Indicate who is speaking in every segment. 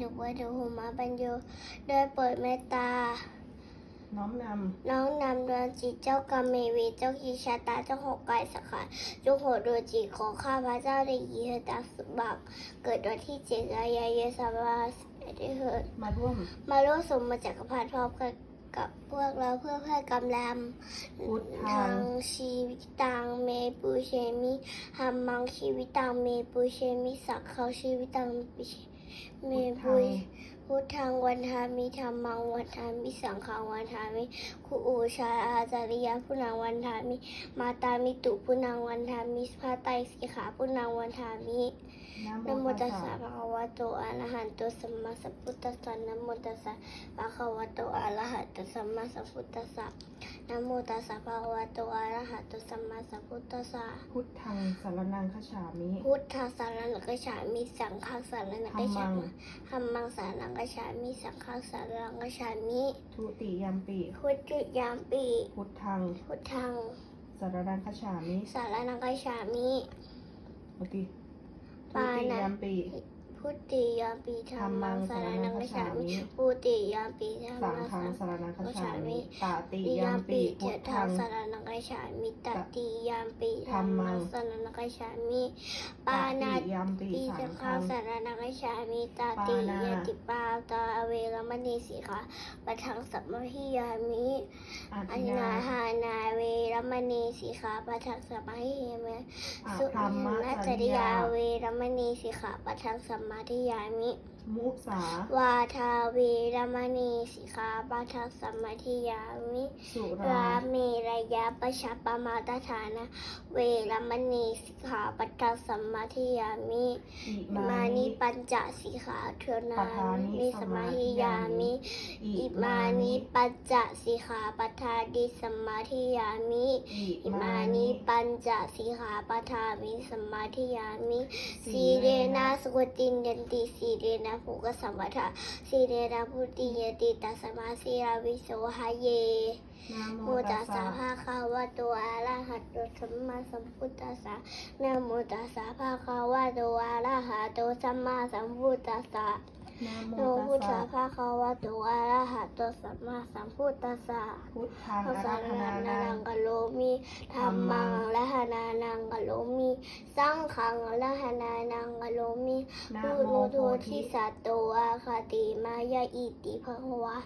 Speaker 1: ดูว่าดูหูมาบรรโยโดยโปรดเมตตา
Speaker 2: น้อมน
Speaker 1: น้องนำดวงจิตเจ้ากรรมเมวีเจ้ากิจชะตาเจ้าหกกายสังขารจงโหดดวงจิตของข้าพระเจ้าได้ยีเหตาสุบักเกิดวันที่เจ็ดกันยายนสามพันได้เหิดำ
Speaker 2: มาร่วม
Speaker 1: มาร่วมสมมาจากรพรรดิพร้อมกันกับพวกเราเพื่อเพื่อกำลัง
Speaker 2: พุทธั
Speaker 1: ทางงชีวิตตังเมปูเชมิหัมมังชีวิตตังเมปูเชมิสักเขาชีวิตตังปิเชเม
Speaker 2: พุท
Speaker 1: ปุ
Speaker 2: ธัง
Speaker 1: พุทธังวันทามิธรรมังวันทามิสังฆังวันทามิคุอูชาอาจาริยะพุนังวันทามิ มาตามิตุพุนังวันทามิพระไตรสีขาพุนังวันทามิ
Speaker 2: นะ
Speaker 1: นะ
Speaker 2: โม
Speaker 1: โม
Speaker 2: ตั
Speaker 1: ตั
Speaker 2: ส
Speaker 1: ส
Speaker 2: สะ
Speaker 1: สะภะคะวะโตอะระหะโตสัมมาสัมพุทธัสสะนะโมตัสสะภะคะวะโตอะระหะโตสัมมาสัมพุทธัสสะนะโมตัสสะภะคะวะโตอะระหะโตสัมมาสัมพุทธัสสะ
Speaker 2: พุทธังสารนังคฉามิ
Speaker 1: พุทธสารนังกัจฉามิสังฆสารนังกัจฉามิธัมมังสารนังกัจฉามิ สังฆสารนังกัจฉามิ
Speaker 2: ทุติยมปิ
Speaker 1: พุทธิยามปี
Speaker 2: พุทธัง
Speaker 1: พุทธัง
Speaker 2: สารนังคฉามิ
Speaker 1: สารนังกัจฉามิ
Speaker 2: โอเคทุ
Speaker 1: ปา
Speaker 2: ติ
Speaker 1: นะ
Speaker 2: ยมปิ
Speaker 1: พุทธิยามปีธัมมังสารนังกัจฉามิพุทธิยามปีธัม
Speaker 2: สัง
Speaker 1: มัง
Speaker 2: ฆั
Speaker 1: สางร
Speaker 2: สารนังคฉามิตติ
Speaker 1: ติ
Speaker 2: ย
Speaker 1: ยามม
Speaker 2: ปิ
Speaker 1: ปี
Speaker 2: พุ
Speaker 1: เจ
Speaker 2: ท
Speaker 1: ทั
Speaker 2: ธั
Speaker 1: ง
Speaker 2: ง
Speaker 1: สารนังกัจฉามิตติยามปี
Speaker 2: ธั
Speaker 1: ธั
Speaker 2: ม
Speaker 1: ม
Speaker 2: มั
Speaker 1: มั
Speaker 2: ง
Speaker 1: งสารนังกัจฉามิ
Speaker 2: ต
Speaker 1: ปานา
Speaker 2: ติยมปิ
Speaker 1: ติ
Speaker 2: สั
Speaker 1: สั
Speaker 2: ง
Speaker 1: ง
Speaker 2: ฆั
Speaker 1: ฆางสารนังกัจฉามิตติ
Speaker 2: ปานา
Speaker 1: ยติปาตาเวรมณีสิกขาปะทังสัมมหิยามิ
Speaker 2: อา
Speaker 1: อั
Speaker 2: ทิ
Speaker 1: น
Speaker 2: นา
Speaker 1: นาหานาเวร มณีสิกขาปะทังสัมมหิยามิ
Speaker 2: อา
Speaker 1: สุ
Speaker 2: ธรรม
Speaker 1: นั
Speaker 2: จ
Speaker 1: จ
Speaker 2: ริ
Speaker 1: ริ
Speaker 2: ยายา
Speaker 1: เวรมณีสิกขาปะทังสัมมาทิยามิ
Speaker 2: มุสา วา
Speaker 1: ทาเวรมณีสิกขาปะทังสัมมาทิยามิ
Speaker 2: สุรา
Speaker 1: ราเมระยะปะชาปมาตฐานะเวรมณีสิกขาปัตตสัมมาทิยามิ
Speaker 2: อิ
Speaker 1: มา
Speaker 2: มา
Speaker 1: นิ
Speaker 2: นิ
Speaker 1: ปัญจสิกขาเทวนา
Speaker 2: ปทานิ
Speaker 1: นิสมาธิยามิ
Speaker 2: อิ
Speaker 1: อิมานิปัญจสิกขาปัทาดิสมมาธิยามิ
Speaker 2: อิ
Speaker 1: อิ
Speaker 2: มา
Speaker 1: มา
Speaker 2: นิ
Speaker 1: นิปัญจสิกขาปัทามิสมมาธิยามิ สีเรนะสุกตินยันติสีเรนะภูกสัมปทาสีเรนะพุติยติตัสมาสีราวิโสหะเย
Speaker 2: โมตัส
Speaker 1: สะภาคะวะโตอะระหะโตสัมมาสัมพุทธัสสะนะโมตัสสะภาคะวะโตอะระหะโตสัมมาสัมพุทธัสสะ
Speaker 2: โม
Speaker 1: โนพุท
Speaker 2: ตัส
Speaker 1: ธะ
Speaker 2: สะ
Speaker 1: ภะคะวะโตอะระหะโตสัมมาสัมพุทธัสสะ
Speaker 2: พุทธัง
Speaker 1: พระ
Speaker 2: อา
Speaker 1: สา
Speaker 2: ราธ
Speaker 1: ร
Speaker 2: นา
Speaker 1: นา
Speaker 2: นั
Speaker 1: นั
Speaker 2: ง
Speaker 1: งกะโลมิธรรมังละหนานังกะโลมิสังฆังละหนานังกะโลมิ
Speaker 2: นะ
Speaker 1: พุ
Speaker 2: โม
Speaker 1: โน
Speaker 2: โพ
Speaker 1: โท
Speaker 2: ธิ
Speaker 1: ทิสัตโตอาคาติมายาอิติภควะ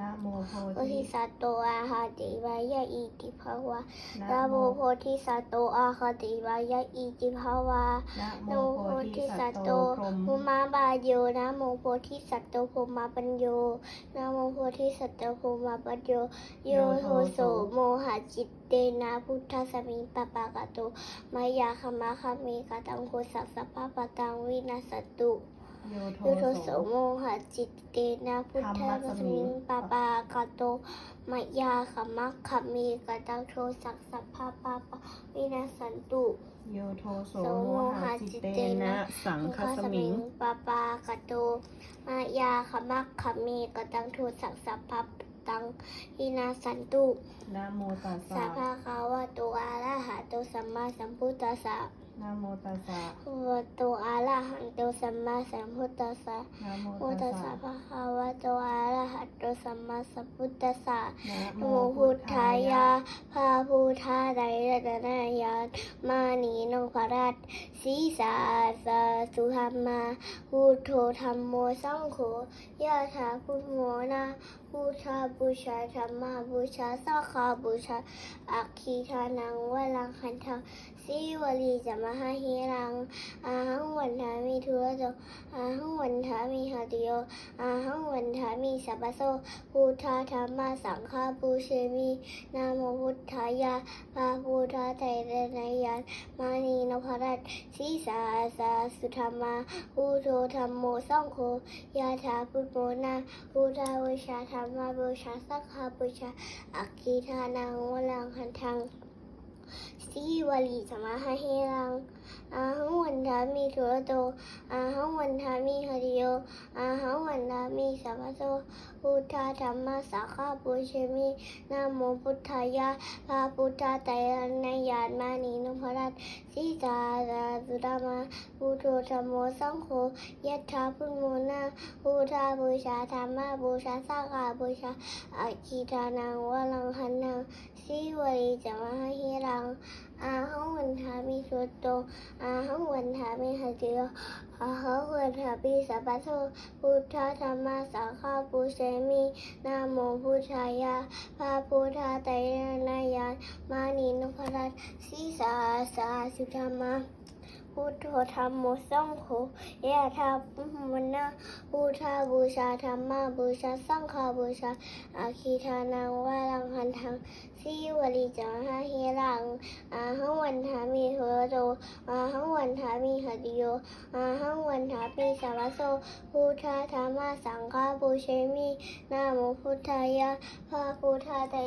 Speaker 2: นะโมโพ
Speaker 1: โพ
Speaker 2: ธิ
Speaker 1: ธิสัตโตอาคาติมายาอิติภวะ
Speaker 2: นะ
Speaker 1: นะ
Speaker 2: โม
Speaker 1: โมโพธิสัตโตอาคาติมายาอิติภวะ
Speaker 2: นะโม
Speaker 1: นะโม
Speaker 2: โพ
Speaker 1: โพ
Speaker 2: ธิ
Speaker 1: ธิ
Speaker 2: สั
Speaker 1: สั
Speaker 2: ต
Speaker 1: ต
Speaker 2: โต
Speaker 1: โต
Speaker 2: พรหม
Speaker 1: ภูมาบาโยนะโมโพธิสัตโตภูมาปัญโยนะโมโพธิสัตโตภูมาปัญโยโยโทโสโมหะจิตเตนะพุทธสมิงปะปะกะโตมายาคมาคามีกะตังโคสัสสะปะปะตังวินาสตุ
Speaker 2: โยโท
Speaker 1: โยโทโส
Speaker 2: โส
Speaker 1: โมหะจิตเตนะพุทธสมิงปะปะกะโตมายาคมาคามีกะตังโทสัสสะปะปะปะวินาสันตุ
Speaker 2: โยโทโส
Speaker 1: โส
Speaker 2: โม
Speaker 1: โม
Speaker 2: หะ
Speaker 1: หะ
Speaker 2: จิ
Speaker 1: จิ
Speaker 2: ต
Speaker 1: ต
Speaker 2: เต
Speaker 1: เต
Speaker 2: นะ
Speaker 1: นะ
Speaker 2: สังคสมิง
Speaker 1: ปาปากะโตมายาขมักขมีกะตังทูสักสัพพับตังหินาสันตุ
Speaker 2: นะโมตัส
Speaker 1: สา
Speaker 2: สะ
Speaker 1: ภาคาวะโตอาระหะโตสัมมาสัมพุทธัสสะ
Speaker 2: นะโมตัสสะ
Speaker 1: วะโตอาระหะโตสัมมาสัมพุทธัสสะ
Speaker 2: นะโม
Speaker 1: โม
Speaker 2: ตั
Speaker 1: ตั
Speaker 2: ส
Speaker 1: สสะ
Speaker 2: สะ
Speaker 1: ภะคะวะโตอาระหะโตสัมมาสัมพุทธัสสะ
Speaker 2: นะ
Speaker 1: โม
Speaker 2: โม
Speaker 1: พุ
Speaker 2: พุ
Speaker 1: ท
Speaker 2: ท
Speaker 1: ธา
Speaker 2: ธายา
Speaker 1: พาพุทธาไดรัตนายานมานีนงพรัตสีสาสาสุธรรมาพุทโธธรรมโมสังโฆยะถาพุทโมนาพุทธาบูชาธรรมาบูชาสังฆาบูชาอัคคีทานังวลังคันทังสีวลีจะมหาหิรังอาหังวันทามิทุระโตอาหังวันทามิหาติโยอาหังวันทามิสัพพะโสพุทธาธรรมสังฆาปูเชมินาโมพุทธายาพาพุทธาไตรนายานมานีนพรัตสีสาสาสุธรรมาพุทโธธรรมโมสังโฆยาถาพุทโมนาพุทธาบูชาธรรมาบูชาสังฆาบูชาอัคคีทานังวลังคันทัง si Wali sa mahahirang อาหังวันทามิสุรโตอาหังวันทามิหริโยอาหังวันทามิสัพพโสพุทธาธรรมสาขาปุชมินะโมพุทธายะพระพุทธไตรนายานมานีนพรัตสีจาราสุดามาพุทโธธรรมโมสังโฆยัตถาพุทโมนาพุทธาบูชาธรรมบูชาสังฆาบูชาอาคิทานังวลังหันนังสีวรีจามาหิรัง อาห้องวันทามิสุตโตอาห้องวันทามิหติโยอาห้องวันทามีสัพพะโสพุทธธรรมะสังฆาปุเชมินะโมพุทธายะพระพุทธไตรนายานมานีนพรัตน์สีสาสาสุธรรมา พุทโธธรรมโมสังโฆยะธาพุมนะพุทธาบูชาธรรมบูชาสังฆาบูชาอาคีทานังวารังหันทังสีวลีจาหาเฮรังอาหังวันทามีโหโตอาหังวันทามีหติโยอาหังวันทามีสารโสพุทธาธรรมสังฆาปุเชมินาโมพุทธายะพระพุทธไตร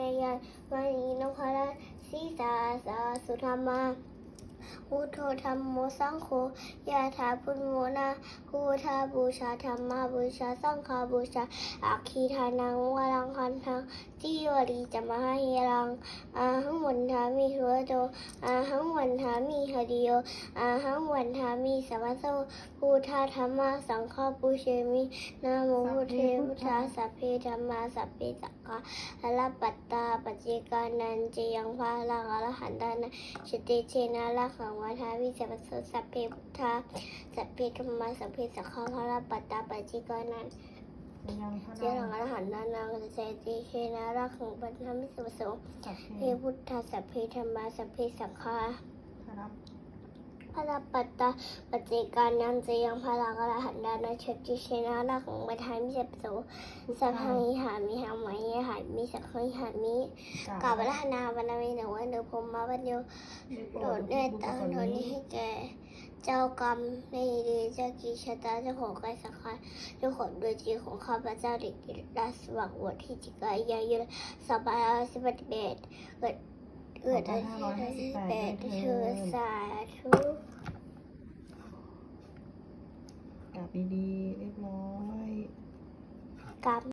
Speaker 1: นยานมานีนพรัตน์สีสาสาสุธรรมา พุทโธธรรมโมสังโฆยะถาพุทโมนาพุทธาบูชาธรรมบูชาสังฆาบูชาอาคีทานังวรังคันทังจีวรีจะมาให้รังอาหังวันทามีหัวโตอาหังวันทามีหริโยอาหังวันทามีสัมมาโสพุทธาธรรมสังฆาปุเชมินะโมพุทเทพุทธาสัพเพธรรมาสัพเพสังฆาอรปัตตาปัจเจกานันเจยังพาลังอรหันตานะชเตเชนะละขังวันทามีสัมมาโสสัพเพพุทธาสัพเพธรรมาสัพเพสังฆาอรปัตตาปัจเจกานัน
Speaker 2: จะยังพระ
Speaker 1: เจ้าหลังอรหันต์นานางเจติเคนะรักของบรรทมิสุประสงค์
Speaker 2: สัพเพ
Speaker 1: เพพุทธาสัพเพธรรมาสัพเพสังฆา
Speaker 2: ค รับ
Speaker 1: พระรัปัตตาปฏิการนันเจยังพระลังอรหันดานาเชติเคนะรักของบรรทมิสุประสสัพพังหามิหาไหมหามิสักขังหามิกาบรหนาบรรมีหนึ่งวันเดือพมมาวันเดียวโดดเนตตังโดนี้ให้แกเจ้ากรรมในดีเจ้ากิชะตาเจ้าของกายสังขารเจ้าของดวงจิตของข้าพเจ้าเด็กราสว่างวัที่จิกายายุสบายสิบเอ็ดเกิด เกิดอาทิตย์ที่แปดเธอสาธุ
Speaker 2: กลับดีๆเรียบร้อย
Speaker 1: กรรม